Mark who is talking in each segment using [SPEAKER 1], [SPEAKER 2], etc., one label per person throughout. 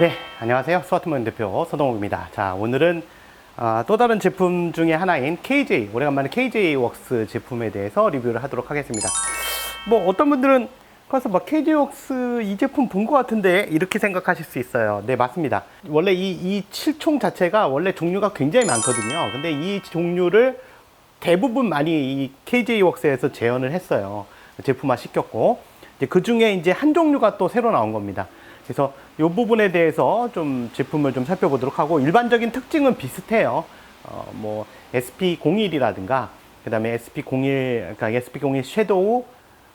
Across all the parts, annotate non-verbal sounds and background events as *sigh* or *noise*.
[SPEAKER 1] 네, 안녕하세요. 스와트먼 대표 서동욱입니다. 자, 오늘은 아, 또 다른 제품 중에 하나인 KJ, 오래간만에 KJ 웍스 제품에 대해서 리뷰를 하도록 하겠습니다. 뭐 어떤 분들은 가서 막 KJ 웍스 이 제품 본 것 같은데 이렇게 생각하실 수 있어요. 네, 맞습니다. 원래 이, 이 칠총 자체가 원래 종류가 굉장히 많거든요. 근데 이 종류를 대부분 많이 이 KJ 웍스에서 재현을 했어요. 제품화 시켰고 이제 그 중에 이제 한 종류가 또 새로 나온 겁니다. 그래서 이 부분에 대해서 좀 제품을 좀 살펴보도록 하고 일반적인 특징은 비슷해요. 어, 뭐 SP01이라든가 그다음에 SP01 그러니까 SP01 섀도우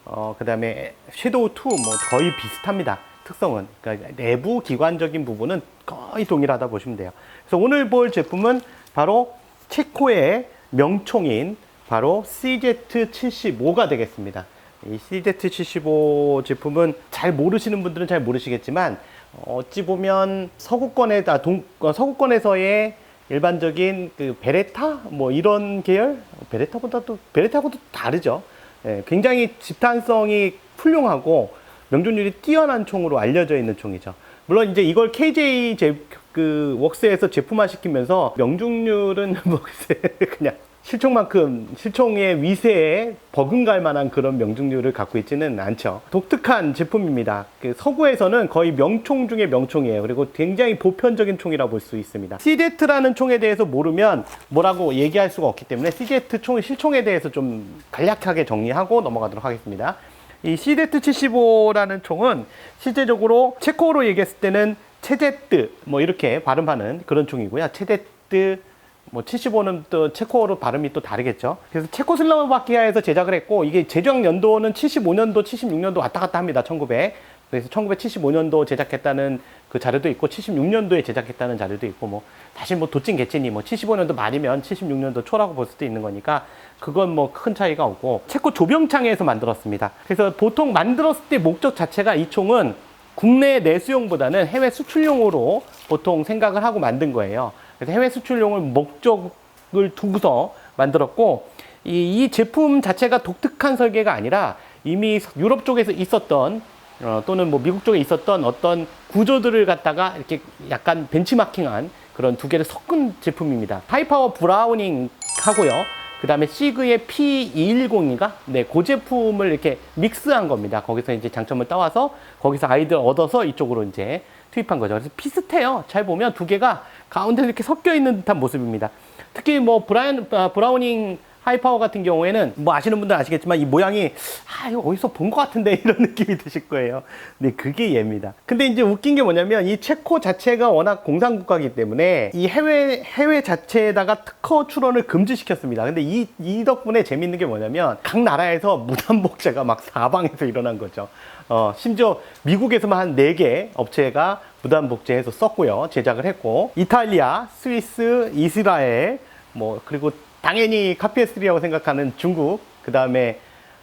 [SPEAKER 1] 어, 그다음에 섀도우 2 뭐 거의 비슷합니다. 특성은 그러니까 내부 기관적인 부분은 거의 동일하다 보시면 돼요. 그래서 오늘 볼 제품은 바로 체코의 명총인 바로 CZ75가 되겠습니다. 이 CZ75 제품은 잘 모르시는 분들은 잘 모르시겠지만 어, 어찌 보면 서구권에 아, 동, 어, 서구권에서의 일반적인 그 베레타 뭐 이런 계열 베레타보다도 베레타하고도 다르죠. 예, 굉장히 집단성이 훌륭하고 명중률이 뛰어난 총으로 알려져 있는 총이죠. 물론 이제 이걸 KJ 제, 그 웍스에서 제품화 시키면서 명중률은 *laughs* 뭐 그냥 실총만큼 실총의 위세에 버금갈 만한 그런 명중률을 갖고 있지는 않죠. 독특한 제품입니다. 그 서구에서는 거의 명총 중에 명총이에요. 그리고 굉장히 보편적인 총이라 볼 수 있습니다. CZ라는 총에 대해서 모르면 뭐라고 얘기할 수가 없기 때문에 CZ 총 실총에 대해서 좀 간략하게 정리하고 넘어가도록 하겠습니다. 이 CZ75라는 총은 실제적으로 체코어로 얘기했을 때는 체제뜨 뭐 이렇게 발음하는 그런 총이고요. 체제뜨 뭐 75는 또 체코어로 발음이 또 다르겠죠. 그래서 체코슬로바키아에서 제작을 했고 이게 제작 연도는 75년도, 76년도 왔다 갔다 합니다. 1900. 그래서 1975년도 제작했다는 그 자료도 있고 76년도에 제작했다는 자료도 있고 뭐 사실 뭐 도찐 개찐이 뭐 75년도 말이면 76년도 초라고 볼 수도 있는 거니까 그건 뭐 큰 차이가 없고 체코 조병창에서 만들었습니다. 그래서 보통 만들었을 때 목적 자체가 이 총은 국내 내수용보다는 해외 수출용으로 보통 생각을 하고 만든 거예요. 그래서 해외 수출용을 목적을 두고서 만들었고 이, 이 제품 자체가 독특한 설계가 아니라 이미 유럽 쪽에서 있었던 어, 또는 뭐 미국 쪽에 있었던 어떤 구조들을 갖다가 이렇게 약간 벤치마킹한 그런 두 개를 섞은 제품입니다. 하이파워 브라우닝 하고요. 그 다음에 시그의 P210인가? 네, 그 제품을 이렇게 믹스한 겁니다. 거기서 이제 장점을 따와서 거기서 아이들 얻어서 이쪽으로 이제 투입한 거죠. 그래서 비슷해요. 잘 보면 두 개가 가운데 이렇게 섞여 있는 듯한 모습입니다. 특히 뭐 브라이언, 아, 브라우닝 하이파워 같은 경우에는 뭐 아시는 분들 아시겠지만 이 모양이 아 이거 어디서 본 것 같은데 *laughs* 이런 느낌이 드실 거예요. 네 그게 얘입니다. 근데 이제 웃긴 게 뭐냐면 이 체코 자체가 워낙 공산국가이기 때문에 이 해외 해외 자체에다가 특허 출원을 금지시켰습니다. 근데 이, 이 덕분에 재밌는 게 뭐냐면 각 나라에서 *laughs* 무단 복제가 막 사방에서 일어난 거죠. 어, 심지어 미국에서만 한 4개 업체가 무단 복제해서 썼고요. 제작을 했고 이탈리아, 스위스, 이스라엘 뭐 그리고 당연히 카피했으리라고 생각하는 중국, 그 다음에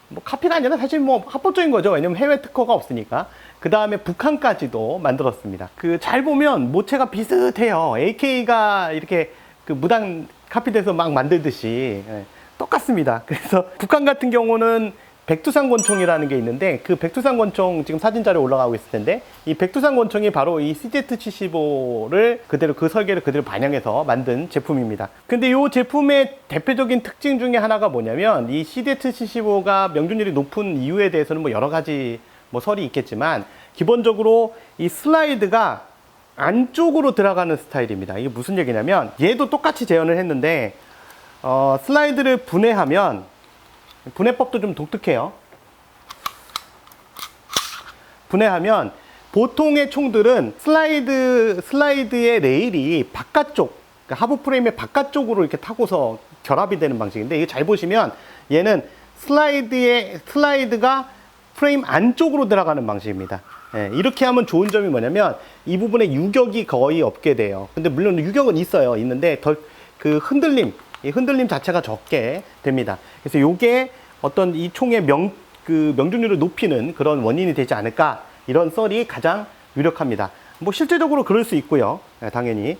[SPEAKER 1] 뭐 카피가 아니라 사실 뭐 합법적인 거죠. 왜냐면 해외 특허가 없으니까. 그 다음에 북한까지도 만들었습니다. 그 잘 보면 모체가 비슷해요. AK가 이렇게 그 무단 카피돼서 막 만들듯이 예, 똑같습니다. 그래서 북한 같은 경우는 백두산 권총이라는 게 있는데 그 백두산 권총 지금 사진 자료 올라가고 있을 텐데 이 백두산 권총이 바로 이 CZ75를 그대로 그 설계를 그대로 반영해서 만든 제품입니다. 근데 이 제품의 대표적인 특징 중에 하나가 뭐냐면 이 CZ75가 명중률이 높은 이유에 대해서는 뭐 여러 가지 뭐 설이 있겠지만 기본적으로 이 슬라이드가 안쪽으로 들어가는 스타일입니다. 이게 무슨 얘기냐면 얘도 똑같이 재현을 했는데 어, 슬라이드를 분해하면 분해법도 좀 독특해요. 분해하면 보통의 총들은 슬라이드 슬라이드의 레일이 바깥쪽 그러니까 하부 프레임의 바깥쪽으로 이렇게 타고서 결합이 되는 방식인데 이거 잘 보시면 얘는 슬라이드의 슬라이드가 프레임 안쪽으로 들어가는 방식입니다. 예, 이렇게 하면 좋은 점이 뭐냐면 이 부분에 유격이 거의 없게 돼요. 근데 물론 유격은 있어요. 있는데 덜 그 흔들림 이 흔들림 자체가 적게 됩니다. 그래서 요게 어떤 이 총의 명, 그 명중률을 높이는 그런 원인이 되지 않을까 이런 썰이 가장 유력합니다. 뭐 실제적으로 그럴 수 있고요. 네, 당연히.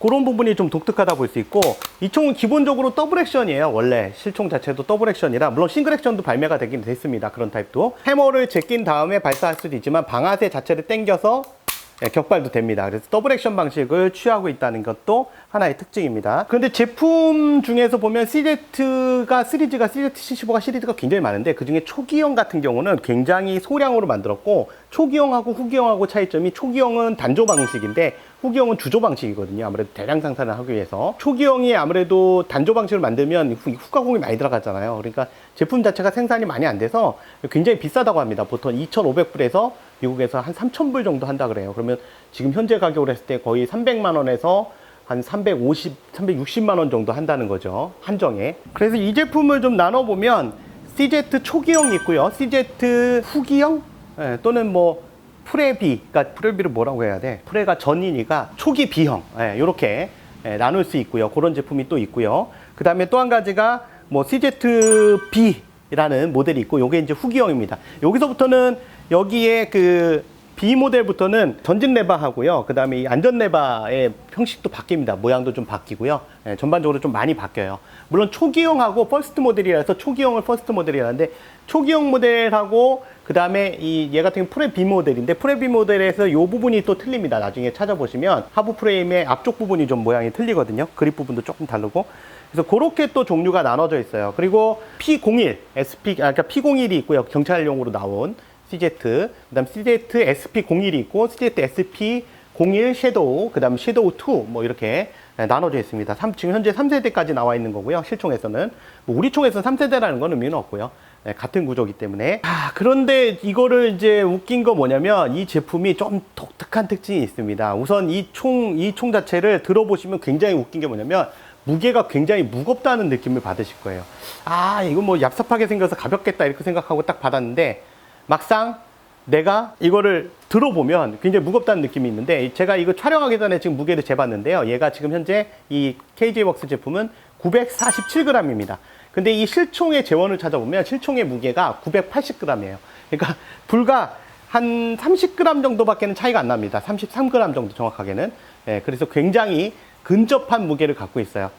[SPEAKER 1] 그런 부분이 좀 독특하다 볼 수 있고 이 총은 기본적으로 더블 액션이에요 원래 실총 자체도 더블 액션이라 물론 싱글 액션도 발매가 되긴 됐습니다 그런 타입도 해머를 제낀 다음에 발사할 수도 있지만 방아쇠 자체를 당겨서 예, 격발도 됩니다. 그래서 더블 액션 방식을 취하고 있다는 것도 하나의 특징입니다. 그런데 제품 중에서 보면 CZ가 시리즈가 CZ75가 시리즈가 굉장히 많은데 그 중에 초기형 같은 경우는 굉장히 소량으로 만들었고 초기형하고 후기형하고 차이점이 초기형은 단조 방식인데 후기형은 주조 방식이거든요. 아무래도 대량 생산을 하기 위해서 초기형이 아무래도 단조 방식을 만들면 후, 후가공이 많이 들어가잖아요. 그러니까 제품 자체가 생산이 많이 안 돼서 굉장히 비싸다고 합니다. 보통 2,500불에서 미국에서 한 3,000불 정도 한다 그래요. 그러면 지금 현재 가격으로 했을 때 거의 300만 원에서 한 350, 360만 원 정도 한다는 거죠. 한정에. 그래서 이 제품을 좀 나눠 보면 CZ 초기형이 있고요. CZ 후기형 예, 또는 뭐 프레비, 그러니까 프레비를 뭐라고 해야 돼? 프레가 전이니까 초기 B형 예, 이렇게 예, 나눌 수 있고요. 그런 제품이 또 있고요. 그 다음에 또 한 가지가 뭐 CZB라는 모델이 있고, 요게 이제 후기형입니다. 여기서부터는 여기에 그 B 모델부터는 전진 레바하고요. 그 다음에 이 안전 레바의 형식도 바뀝니다. 모양도 좀 바뀌고요. 예, 전반적으로 좀 많이 바뀌어요. 물론 초기형하고 퍼스트 모델이라서 초기형을 퍼스트 모델이라는데 초기형 모델하고 그 다음에 이 얘 같은 경우 프레 B 모델인데 프레 B 모델에서 이 부분이 또 틀립니다. 나중에 찾아보시면 하부 프레임의 앞쪽 부분이 좀 모양이 틀리거든요. 그립 부분도 조금 다르고. 그래서 그렇게 또 종류가 나눠져 있어요. 그리고 P01, SP, 아, 그러니까 P01이 있고요. 경찰용으로 나온 CZ, 그 다음 CZ SP01이 있고, CZ SP01 섀도우, 그 다음 섀도우 2, 뭐 이렇게 네, 나눠져 있습니다. 삼- 지금 현재 3세대까지 나와 있는 거고요. 실총에서는. 뭐 우리 총에서는 3세대라는 건 의미는 없고요. 네, 같은 구조기 때문에. 아, 그런데 이거를 이제 웃긴 거 뭐냐면 이 제품이 좀 독특한 특징이 있습니다. 우선 이 총, 이 총 자체를 들어보시면 굉장히 웃긴 게 뭐냐면 무게가 굉장히 무겁다는 느낌을 받으실 거예요. 아, 이거 뭐 얍삽하게 생겨서 가볍겠다 이렇게 생각하고 딱 받았는데 막상 내가 이거를 들어보면 굉장히 무겁다는 느낌이 있는데 제가 이거 촬영하기 전에 지금 무게를 재봤는데요. 얘가 지금 현재 이 KJ웍스 제품은 947g입니다. 근데 이 실총의 재원을 찾아보면 실총의 무게가 980g이에요. 그러니까 불과 한 30g 정도밖에는 차이가 안 납니다. 33g 정도 정확하게는. 예, 그래서 굉장히 근접한 무게를 갖고 있어요.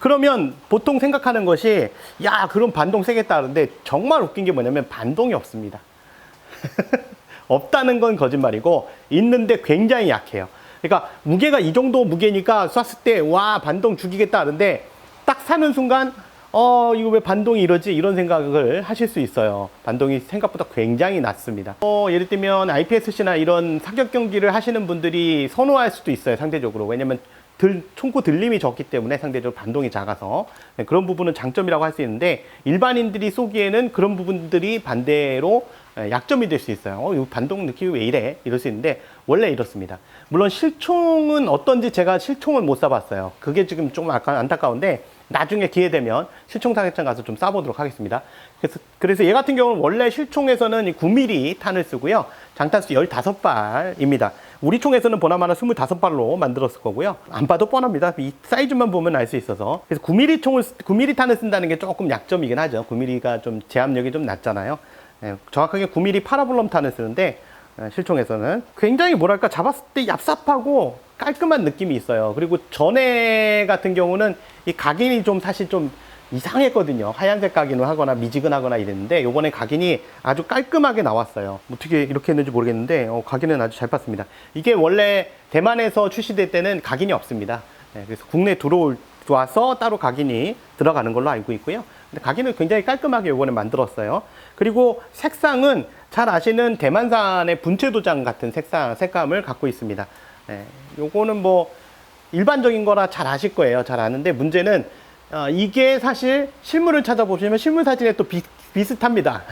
[SPEAKER 1] 그러면 보통 생각하는 것이 야 그럼 반동 세겠다 하는데 정말 웃긴 게 뭐냐면 반동이 없습니다. *laughs* 없다는 건 거짓말이고 있는데 굉장히 약해요. 그러니까 무게가 이 정도 무게니까 쐈을 때 와 반동 죽이겠다 하는데 딱 사는 순간 어 이거 왜 반동이 이러지 이런 생각을 하실 수 있어요. 반동이 생각보다 굉장히 낮습니다. 어 예를 들면 IPSC나 이런 사격 경기를 하시는 분들이 선호할 수도 있어요. 상대적으로 왜냐면 들, 총구 들림이 적기 때문에 상대적으로 반동이 작아서 네, 그런 부분은 장점이라고 할 수 있는데 일반인들이 쏘기에는 그런 부분들이 반대로 예, 약점이 될 수 있어요. 어, 이 반동 느낌이 왜 이래? 이럴 수 있는데 원래 이렇습니다. 물론 실총은 어떤지 제가 실총을 못 쏴봤어요. 그게 지금 좀 약간 안타까운데 나중에 기회 되면 실총 사격장 가서 좀 쏴보도록 하겠습니다. 그래서, 그래서 얘 같은 경우는 원래 실총에서는 이 9mm 탄을 쓰고요. 장탄수 15발입니다. 우리 총에서는 보나마나 25발로 만들었을 거고요. 안 봐도 뻔합니다. 이 사이즈만 보면 알 수 있어서. 그래서 9mm 총을, 9mm 탄을 쓴다는 게 조금 약점이긴 하죠. 9mm가 좀 제압력이 좀 낮잖아요. 예, 정확하게 9mm 파라볼럼 탄을 쓰는데 예, 실총에서는 굉장히 뭐랄까 잡았을 때 얍삽하고 깔끔한 느낌이 있어요. 그리고 전에 같은 경우는 이 각인이 좀 사실 좀 이상했거든요. 하얀색 각인을 하거나 미지근하거나 이랬는데 요번에 각인이 아주 깔끔하게 나왔어요. 어떻게 이렇게 했는지 모르겠는데 어, 각인은 아주 잘 봤습니다. 이게 원래 대만에서 출시될 때는 각인이 없습니다. 예, 그래서 국내 들어올 와서 따로 각인이 들어가는 걸로 알고 있고요. 근데 각인을 굉장히 깔끔하게 요번에 만들었어요. 그리고 색상은 잘 아시는 대만산의 분체 도장 같은 색상, 색감을 갖고 있습니다. 예, 요거는 뭐 일반적인 거라 잘 아실 거예요. 잘 아는데 문제는 어, 이게 사실 실물을 찾아보시면 실물 사진에 또 비, 비슷합니다.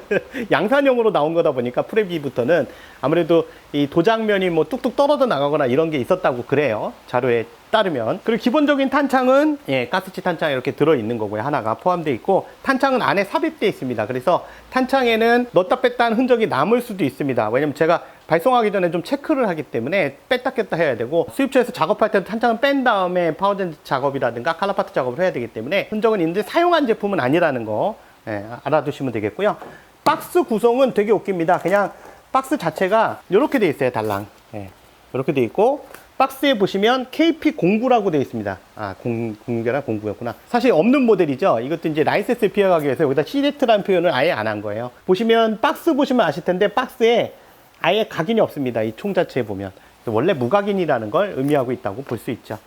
[SPEAKER 1] *laughs* 양산형으로 나온 거다 보니까 프레비부터는 아무래도 이 도장면이 뭐 뚝뚝 떨어져 나가거나 이런 게 있었다고 그래요. 자료에 따르면. 그리고 기본적인 탄창은 예, 가스치 탄창 이렇게 들어 있는 거고요. 하나가 포함되어 있고 탄창은 안에 삽입되어 있습니다. 그래서 탄창에는 넣었다 뺐다 한 흔적이 남을 수도 있습니다. 왜냐면 제가 발송하기 전에 좀 체크를 하기 때문에 뺐다 꼈다 해야 되고 수입처에서 작업할 때도 탄창을 뺀 다음에 파워젠 작업이라든가 칼라파트 작업을 해야 되기 때문에 흔적은 있는데 사용한 제품은 아니라는 거 예, 알아두시면 되겠고요. 박스 구성은 되게 웃깁니다. 그냥 박스 자체가 이렇게 돼 있어요. 달랑. 예, 이렇게 돼 있고 박스에 보시면 KP09라고 되어 있습니다. 아, 0, 06이라 09였구나. 사실 없는 모델이죠. 이것도 이제 라이센스를 피해가기 위해서 여기다 CZ라는 표현을 아예 안 한 거예요. 보시면 박스 보시면 아실 텐데 박스에 아예 각인이 없습니다. 이 총 자체에 보면. 원래 무각인이라는 걸 의미하고 있다고 볼 수 있죠.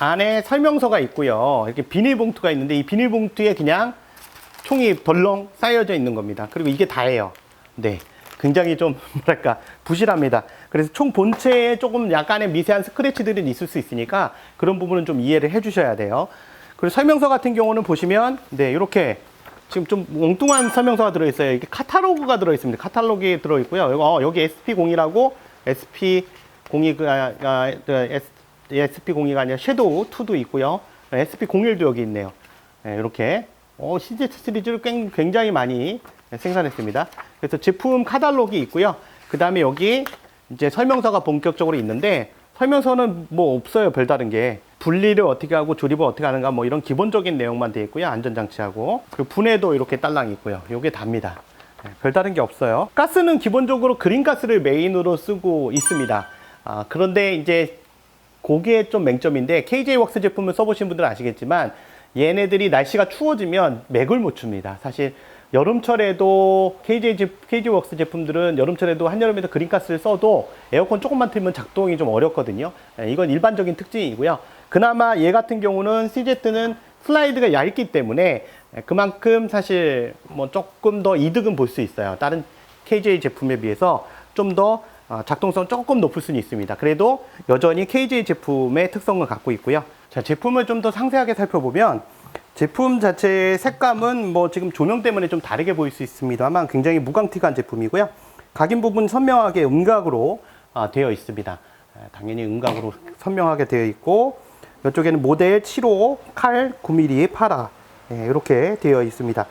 [SPEAKER 1] 안에 설명서가 있고요. 이렇게 비닐봉투가 있는데 이 비닐봉투에 그냥 총이 덜렁 쌓여져 있는 겁니다. 그리고 이게 다예요. 네. 굉장히 좀 *laughs* 뭐랄까 부실합니다. 그래서 총 본체에 조금 약간의 미세한 스크래치들이 있을 수 있으니까 그런 부분은 좀 이해를 해 주셔야 돼요. 그리고 설명서 같은 경우는 보시면 네, 이렇게 지금 좀 엉뚱한 설명서가 들어 있어요. 이게 카탈로그가 들어 있습니다. 카탈로그에 들어 있고요. 어, 여기 SP0이라고 SP02가 SP02가 아니라 섀도우 2도 있고요. SP01도 여기 있네요. 네, 이렇게 어, CZ 시리즈를 꽤- 굉장히 많이 생산했습니다. 그래서 제품 카탈로그 있고요. 그 다음에 여기 이제 설명서가 본격적으로 있는데 설명서는 뭐 없어요. 별다른 게. 분리를 어떻게 하고 조립을 어떻게 하는가 뭐 이런 기본적인 내용만 되어 있고요. 안전장치하고. 그리고 분해도 이렇게 딸랑 있고요. 요게 답니다. 네, 별다른 게 없어요. 가스는 기본적으로 그린가스를 메인으로 쓰고 있습니다. 아, 그런데 이제 그게 좀 맹점인데 KJ 웍스 제품을 써보신 분들은 아시겠지만 얘네들이 날씨가 추워지면 맥을 못 춥니다. 사실 여름철에도 KJ, 제- KJ 웍스 제품들은 여름철에도 한여름에도 그린가스를 써도 에어컨 조금만 틀면 작동이 좀 어렵거든요. 예, 이건 일반적인 특징이고요. 그나마 얘 같은 경우는 CZ는 슬라이드가 얇기 때문에 예, 그만큼 사실 뭐 조금 더 이득은 볼 수 있어요. 다른 KJ 제품에 비해서 좀더 어, 작동성 조금 높을 수는 있습니다. 그래도 여전히 KJ 제품의 특성을 갖고 있고요. 자, 제품을 좀 더 상세하게 살펴보면 제품 자체의 색감은 뭐 지금 조명 때문에 좀 다르게 보일 수 있습니다만 굉장히 무광틱한 제품이고요. 각인 부분 선명하게 음각으로 아, 되어 있습니다. 아, 당연히 음각으로 선명하게 되어 있고 이쪽에는 모델 7호 칼 9mm 파라 예, 이렇게 되어 있습니다.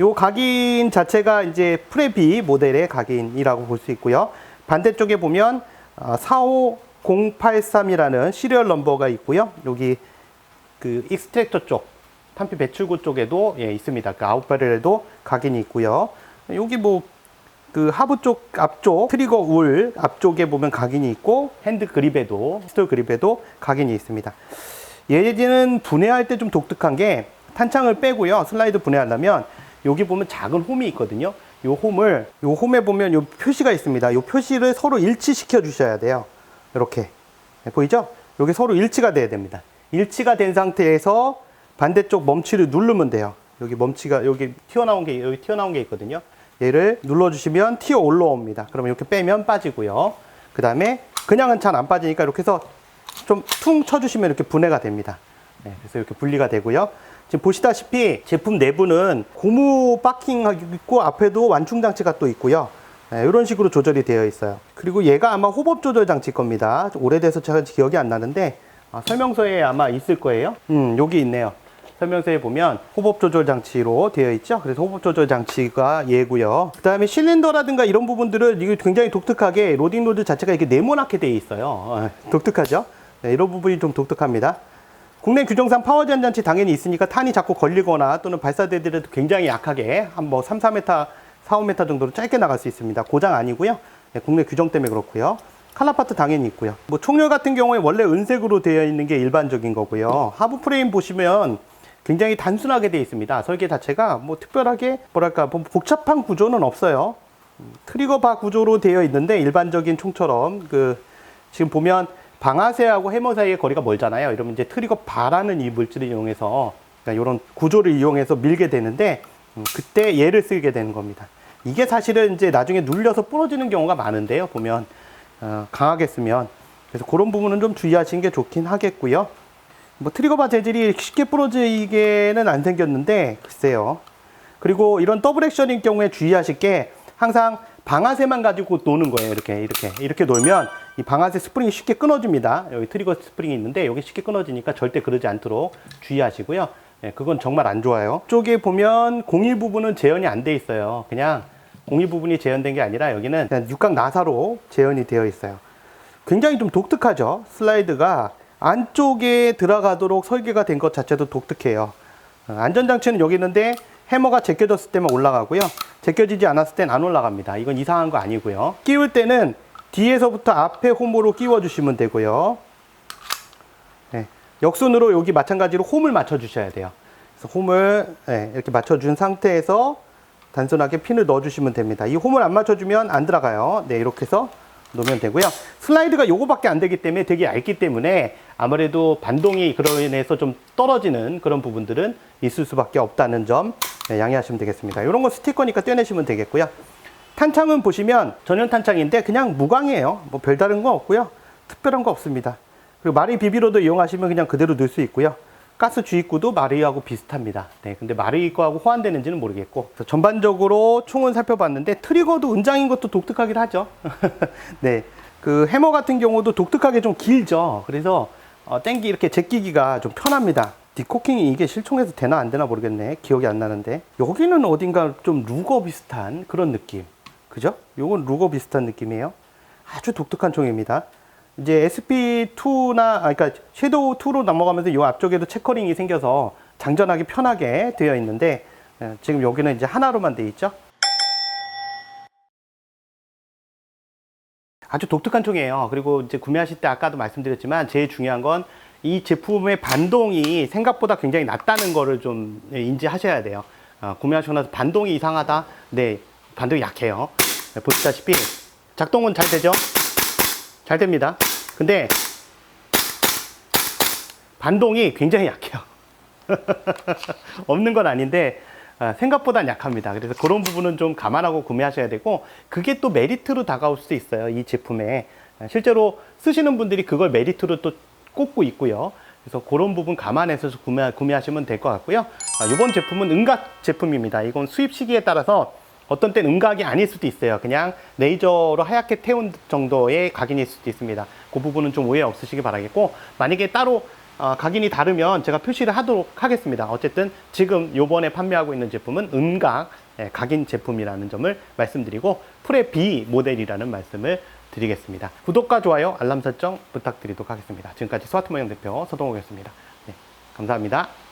[SPEAKER 1] 요 각인 자체가 이제 프레비 모델의 각인이라고 볼 수 있고요. 반대쪽에 보면 아, 45083이라는 시리얼 넘버가 있고요. 여기 그 익스트랙터 쪽, 탄피 배출구 쪽에도 예, 있습니다. 그 아웃바렐에도 각인이 있고요. 여기 뭐 그 하부 쪽 앞쪽 트리거 울 앞쪽에 보면 각인이 있고 핸드 그립에도 스톨 그립에도 각인이 있습니다. 얘는 분해할 때 좀 독특한 게 탄창을 빼고요. 슬라이드 분해하려면 여기 보면 작은 홈이 있거든요. 요 홈을 요 홈에 보면 요 표시가 있습니다. 요 표시를 서로 일치시켜 주셔야 돼요. 이렇게 네, 보이죠? 여기 서로 일치가 돼야 됩니다. 일치가 된 상태에서 반대쪽 멈치를 누르면 돼요. 여기 멈치가 여기 튀어나온 게 여기 튀어나온 게 있거든요. 얘를 눌러주시면 튀어 올라옵니다. 그러면 이렇게 빼면 빠지고요. 그 다음에 그냥은 잘 안 빠지니까 이렇게 해서 좀 퉁 쳐주시면 이렇게 분해가 됩니다. 네, 그래서 이렇게 분리가 되고요. 지금 보시다시피 제품 내부는 고무 박킹하고 있고 앞에도 완충 장치가 또 있고요. 네, 이런 식으로 조절이 되어 있어요. 그리고 얘가 아마 호법 조절 장치일 겁니다. 오래돼서 제가 기억이 안 나는데 아, 설명서에 아마 있을 거예요. 음, 여기 있네요. 설명서에 보면 호법 조절 장치로 되어 있죠. 그래서 호법 조절 장치가 얘고요. 그 다음에 실린더라든가 이런 부분들은 이게 굉장히 독특하게 로딩 로드 자체가 이렇게 네모나게 되어 있어요. 어, 독특하죠. 네, 이런 부분이 좀 독특합니다. 국내 규정상 파워 제한 장치 당연히 있으니까 탄이 자꾸 걸리거나 또는 발사대들에도 굉장히 약하게 한 뭐 3, 4m, 4, 5m 정도로 짧게 나갈 수 있습니다. 고장 아니고요. 네, 국내 규정 때문에 그렇고요. 칼라 파트 당연히 있고요. 뭐 총열 같은 경우에 원래 은색으로 되어 있는 게 일반적인 거고요. 하부 프레임 보시면 굉장히 단순하게 되어 있습니다. 설계 자체가 뭐 특별하게 뭐랄까 뭐 복잡한 구조는 없어요. 음, 트리거 바 구조로 되어 있는데 일반적인 총처럼 그 지금 보면 방아쇠하고 해머 사이의 거리가 멀잖아요. 이러면 이제 트리거 바라는 이 물질을 이용해서 그러니까 이런 구조를 이용해서 밀게 되는데 음, 그때 얘를 쓰게 되는 겁니다. 이게 사실은 이제 나중에 눌려서 부러지는 경우가 많은데요. 보면 어, 강하게 쓰면 그래서 그런 부분은 좀 주의하시는 게 좋긴 하겠고요. 뭐 트리거바 재질이 쉽게 부러지게는 안 생겼는데 글쎄요. 그리고 이런 더블 액션인 경우에 주의하실 게 항상 방아쇠만 가지고 노는 거예요. 이렇게 이렇게 이렇게 놀면 이 방아쇠 스프링이 쉽게 끊어집니다. 여기 트리거 스프링이 있는데 여기 쉽게 끊어지니까 절대 그러지 않도록 주의하시고요. 예, 그건 정말 안 좋아요. 쪽에 보면 공일 부분은 재현이 안 돼 있어요. 그냥 공일 부분이 재현된 게 아니라 여기는 그냥 육각 나사로 재현이 되어 있어요. 굉장히 좀 독특하죠. 슬라이드가 안쪽에 들어가도록 설계가 된 것 자체도 독특해요. 어, 안전장치는 여기 있는데 해머가 제껴졌을 때만 올라가고요. 제껴지지 않았을 땐 안 올라갑니다. 이건 이상한 거 아니고요. 끼울 때는 뒤에서부터 앞에 홈으로 끼워 주시면 되고요. 네, 역순으로 여기 마찬가지로 홈을 맞춰 주셔야 돼요. 그래서 홈을 네, 이렇게 맞춰 준 상태에서 단순하게 핀을 넣어 주시면 됩니다. 이 홈을 안 맞춰 주면 안 들어가요. 네, 이렇게 해서 놓으면 되고요. 슬라이드가 요거밖에 안 되기 때문에 되게 얇기 때문에 아무래도 반동이 그로 인해서 좀 떨어지는 그런 부분들은 있을 수밖에 없다는 점 네, 양해하시면 되겠습니다. 이런 거 스티커니까 떼내시면 되겠고요. 탄창은 보시면 전용 탄창인데 그냥 무광이에요. 뭐 별다른 거 없고요. 특별한 거 없습니다. 그리고 마리 비비로도 이용하시면 그냥 그대로 넣을 수 있고요. 가스 주입구도 마리하고 비슷합니다. 네, 근데 마리 거하고 호환되는지는 모르겠고 전반적으로 총은 살펴봤는데 트리거도 은장인 것도 독특하긴 하죠. *laughs* 네, 그 해머 같은 경우도 독특하게 좀 길죠. 그래서 어, 땡기 이렇게 제끼기가 좀 편합니다. 디코킹이 이게 실총에서 되나 안 되나 모르겠네. 기억이 안 나는데 여기는 어딘가 좀 루거 비슷한 그런 느낌. 그죠? 요건 루거 비슷한 느낌이에요. 아주 독특한 총입니다. 이제 SP2나, 아, 그러니까 섀도우 2로 넘어가면서 요 앞쪽에도 체커링이 생겨서 장전하기 편하게 되어 있는데, 예, 지금 여기는 이제 하나로만 되어 있죠. 아주 독특한 총이에요. 그리고 이제 구매하실 때 아까도 말씀드렸지만 제일 중요한 건 이 제품의 반동이 생각보다 굉장히 낮다는 거를 좀 예, 인지하셔야 돼요. 어, 구매하시고 나서 반동이 이상하다. 네, 반동이 약해요. 네, 보시다시피 작동은 잘 되죠? 잘 됩니다. 근데 반동이 굉장히 약해요. *laughs* 없는 건 아닌데 아, 생각보다 약합니다. 그래서 그런 부분은 좀 감안하고 구매하셔야 되고 그게 또 메리트로 다가올 수도 있어요. 이 제품에 아, 실제로 쓰시는 분들이 그걸 메리트로 또 꼽고 있고요. 그래서 그런 부분 감안해서 구매, 구매하시면 될 것 같고요. 아, 이번 제품은 음각 제품입니다. 이건 수입 시기에 따라서 어떤 땐 음각이 아닐 수도 있어요. 그냥 레이저로 하얗게 태운 정도의 각인일 수도 있습니다. 그 부분은 좀 오해 없으시기 바라겠고 만약에 따로 어, 각인이 다르면 제가 표시를 하도록 하겠습니다. 어쨌든 지금 요번에 판매하고 있는 제품은 음각 예, 각인 제품이라는 점을 말씀드리고 프레 B 모델이라는 말씀을 드리겠습니다. 구독과 좋아요, 알람 설정 부탁드리도록 하겠습니다. 지금까지 스마트 모형 대표 서동욱이었습니다. 네, 감사합니다.